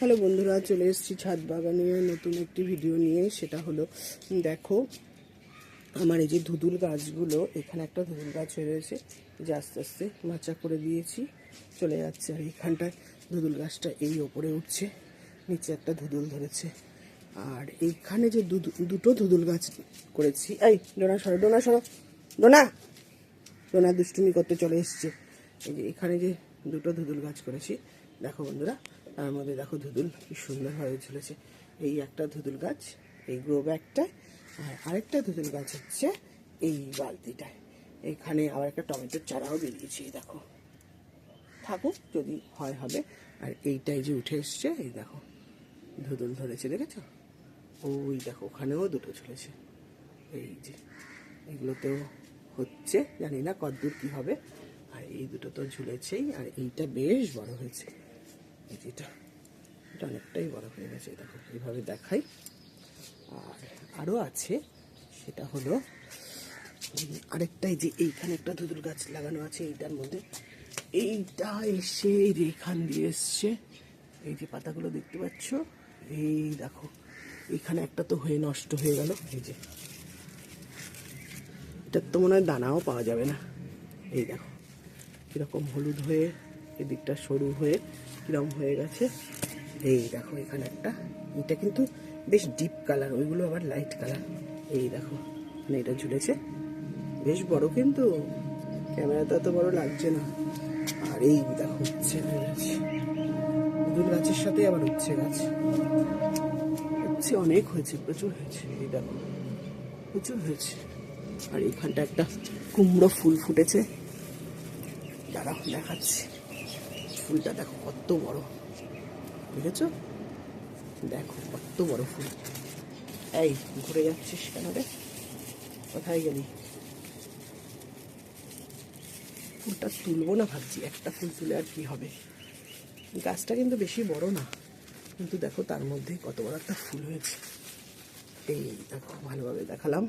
Hello বন্ধুরা, চলে এসেছি ছাদ বাগানে নতুন একটি ভিডিও নিয়ে। সেটা হলো, দেখো, আমার এই যে ধুদুল গাছগুলো, এখানে একটা ধুদুল গাছ হয়ে রয়েছে, যে আস্তে আস্তে মাচা করে দিয়েছি। চলে যাচ্ছে, আর এইখানটায় ধুদুল গাছটা এই ওপরে উঠছে, নিচে একটা ধুদুল ধরেছে। আর এইখানে যে দুটো ধুদুল গাছ করেছি, এই, ডোনা সরো ডোনা সরো, ডোনা! ডোনা দুষ্টুমি করতে চলে এসছে। এই যে এখানে যে দুটো ধুদুল গাছ করেছি, দেখো বন্ধুরা তার মধ্যে দেখো ধুদুল, কি সুন্দরভাবে ঝুলেছে। এই একটা ধুদুল গাছ, এই গ্রো ব্যাগটায় আর আরেকটা ধুদুল গাছ হচ্ছে এই বালতিটায়। এখানে আবার একটা টমেটোর চারাও বেরিয়েছে দেখো। থাকুক, যদি হয় হবে। আর এইটাই যে উঠে এসছে, এই দেখো, ধুদুল ধরেছে, দেখেছ? ওই দেখো, ওখানেও দুটো ঝুলেছে। এই যে, এগুলোতেও হচ্ছে, জানি না কতদূর কি হবে। আর এই দুটো তো ঝুলেছেই, আর এইটা বেশ বড় হয়েছে। যেটা এটা অনেকটাই বড় হয়ে গেছে, দেখো এইভাবে দেখাই। আর আরও আছে, সেটা হলো আরেকটাই যে এইখানে একটা ধুদুল গাছ লাগানো আছে, এইটার মধ্যে। এইটা এসে এইখান দিয়ে এসছে। এই যে পাতাগুলো দেখতে পাচ্ছ, এই দেখো, এইখানে একটা তো হয়ে নষ্ট হয়ে গেল, এই যে। এটার তো মনে হয় দানাও পাওয়া যাবে না। এই দেখো, কীরকম হলুদ হয়ে এদিকটা সরু হয়ে কিরম হয়ে গেছে। এই দেখো এখানে একটা। এটা কিন্তু বেশ ডিপ কালার ওইগুলো আবার লাইট কালার এই দেখো মানে এটা ঝুলেছে। বেশ বড় কিন্তু, ক্যামেরাতে অত বড় লাগছে না। আর এই দেখো, উচ্ছে দুল গাছের সাথে আবার উচ্ছে গাছ। উচ্ছে অনেক হয়েছে, প্রচুর হয়েছে। এই দেখো, প্রচুর হয়েছে। আর এখানটা একটা কুমড়ো ফুল ফুটেছে। দাঁড়াও, দেখাচ্ছি। ফুলটা দেখো, কত বড়। বুঝেছ? দেখো, কত বড় ফুল। এই, ঘুরে যাচ্ছিস কেন রে? কোথায় গেলি? ফুলটা তুলবো না ভাবছি, একটা ফুল তুলে আর কি হবে? গাছটা কিন্তু বেশি বড় না, কিন্তু দেখো তার মধ্যে কত বড় একটা ফুল হয়েছে। এই, দেখো, ভালোভাবে দেখালাম।